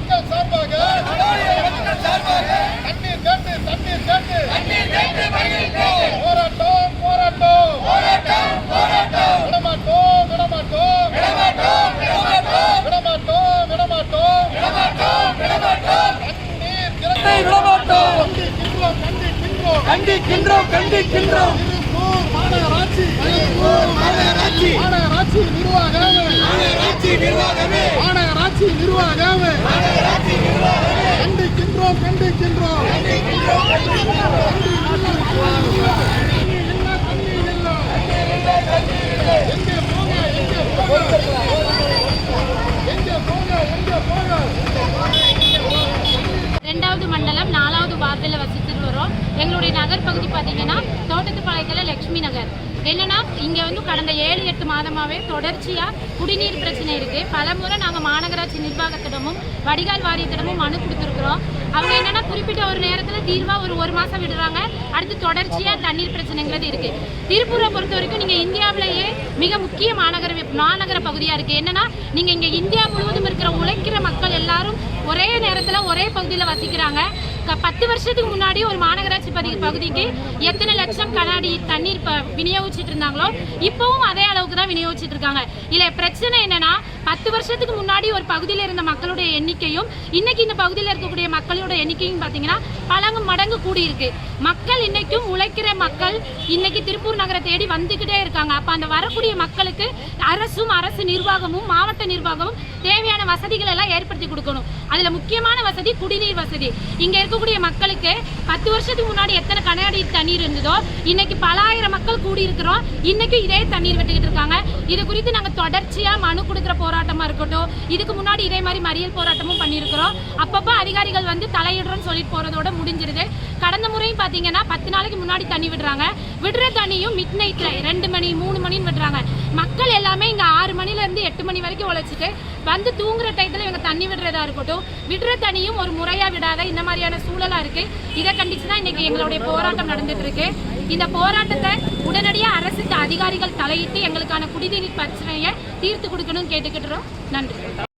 மக்கள் சார்பாக தண்ணீர் கேட்டு தண்ணீர் கேட்டு போராட்டம் போராட்டம். விடமாட்டோம் விடமாட்டோம். விடமாட்டோம் விடமாட்டோம். தண்ணீர் திறந்து. விடமாட்டோம். கண்டிக்கின்றோம் கண்டிக்கின்றோம். கண்டிக்கின்றோம் கண்டிக்கின்றோம். திருப்பூர் மாநகராட்சி. மாநகராட்சி. மாநகராட்சி நிர்வாகமே. மாநகராட்சி நிர்வாகமே. மாநகராட்சி நிர்வாகமே. கண்டிக்கின்றோம் கண்டிக்கின்றோம். எங்கே போங்க எங்கே போங்க எங்கே போங்க எங்கே போங்க ரெண்டாவது மண்டலம் நாலாவது வார்டில் வசிச்சுட்டு வரோம் எங்களுடைய நகர் பகுதி பார்த்தீங்கன்னா தோட்டத்துப்பாளையத்தில் லட்சுமி நகர். என்னன்னா இங்கே வந்து கடந்த ஏழு எட்டு மாதமாகவே தொடர்ச்சியாக குடிநீர் பிரச்சனை இருக்குது பல முறை நாங்கள் மாநகராட்சி நிர்வாகத்திடமும் வடிகால் வாரியத்திடமும் மனு கொடுத்துருக்குறோம். அவங்க என்னன்னா குறிப்பிட்ட ஒரு நேரத்தில் தீர்வாக ஒரு ஒரு மாதம் விடுறாங்க. அடுத்து தொடர்ச்சியாக தண்ணீர் பிரச்சனைங்கிறது இருக்குது திருப்பூரை பொறுத்த வரைக்கும் நீங்கள் இந்தியாவிலேயே மிக முக்கிய மாநகர மாநகர பகுதியாக இருக்குது என்னன்னா நீங்கள் இங்கே இந்தியா முழுவதும் இருக்கிற உழைக்கிற மக்கள் எல்லாரும் ஒரே நேரத்தில் ஒரே பகுதியில் வசிக்கிறாங்க. பத்து வருஷத்துக்கு முன்னாடி ஒரு மாநகராட்சி பதி பகுதிக்கு எத்தனை லட்சம் கண்ணாடி தண்ணீர் விநியோகிச்சுட்டு இருந்தாங்களோ இப்போவும் அதே அளவுக்கு தான் விநியோகிச்சுட்டு இருக்காங்க. இல்லை பிரச்சனை என்னன்னா பத்து வருஷத்துக்கு முன்னாடி ஒரு பகுதியில் இருந்த மக்களுடைய எண்ணிக்கையும் இன்னைக்கு இந்த பகுதியில் இருக்கக்கூடிய மக்களோட எண்ணிக்கையும் பார்த்தீங்கன்னா பலங்கு மடங்கு கூடி இருக்கு மக்கள் இன்னைக்கும் உழைக்கிற மக்கள் இன்னைக்கு திருப்பூர் நகரை தேடி வந்துகிட்டே இருக்காங்க. அப்ப அந்த வரக்கூடிய மக்களுக்கு அரசும் அரசு நிர்வாகமும் மாவட்ட நிர்வாகமும் தேவையான வசதிகள் எல்லாம் ஏற்படுத்தி கொடுக்கணும். அதில் முக்கியமான வசதி குடிநீர் வசதி. இங்கே இருக்கக்கூடிய மக்களுக்கு பத்து வருஷத்துக்கு முன்னாடி எத்தனை கண்ணாடி தண்ணீர் இருந்ததோ இன்னைக்கு பல ஆயிரம் மக்கள் கூடி இருக்கிறோம் இன்னைக்கு இதே தண்ணீர் விட்டுக்கிட்டு இருக்காங்க. இது குறித்து நாங்கள் தொடர்ச்சியாக மனு கொடுக்குற போராட்டமாக இருக்கட்டும் இதுக்கு முன்னாடி இதே மாதிரி மறியல் போராட்டமும் பண்ணியிருக்கிறோம். அப்பப்போ அதிகாரிகள் வந்து தலையிடுறோம்னு சொல்லிட்டு போகிறதோட முடிஞ்சிருது. கடந்த முறையும் பார்த்தீங்கன்னா பத்து நாளைக்கு முன்னாடி தண்ணி விடுறாங்க. விடுற தண்ணியும் மிட் நைட்டில் ரெண்டு மணி மூணு மணின்னு விடுறாங்க. மக்கள் எல்லாமே இங்கே ஆறு மணிலேருந்து எட்டு மணி வரைக்கும் உழைச்சிட்டு வந்து தூங்குற டயத்துல இவங்க தண்ணி விடுறதா இருக்கட்டும் விடுற தண்ணியும் ஒரு முறையாக விடாத இந்த மாதிரியான சூழலாக இருக்குது இதை கண்டிச்சு தான் இன்னைக்கு எங்களுடைய போராட்டம் நடந்துட்டு இருக்கு இந்த போராட்டத்தை உடனடியாக அரசுக்கு அதிகாரிகள் தலையிட்டு எங்களுக்கான குடிநீர் பிரச்சனையை தீர்த்து கொடுக்கணும்னு கேட்டுக்கிட்டுறோம். நன்றி.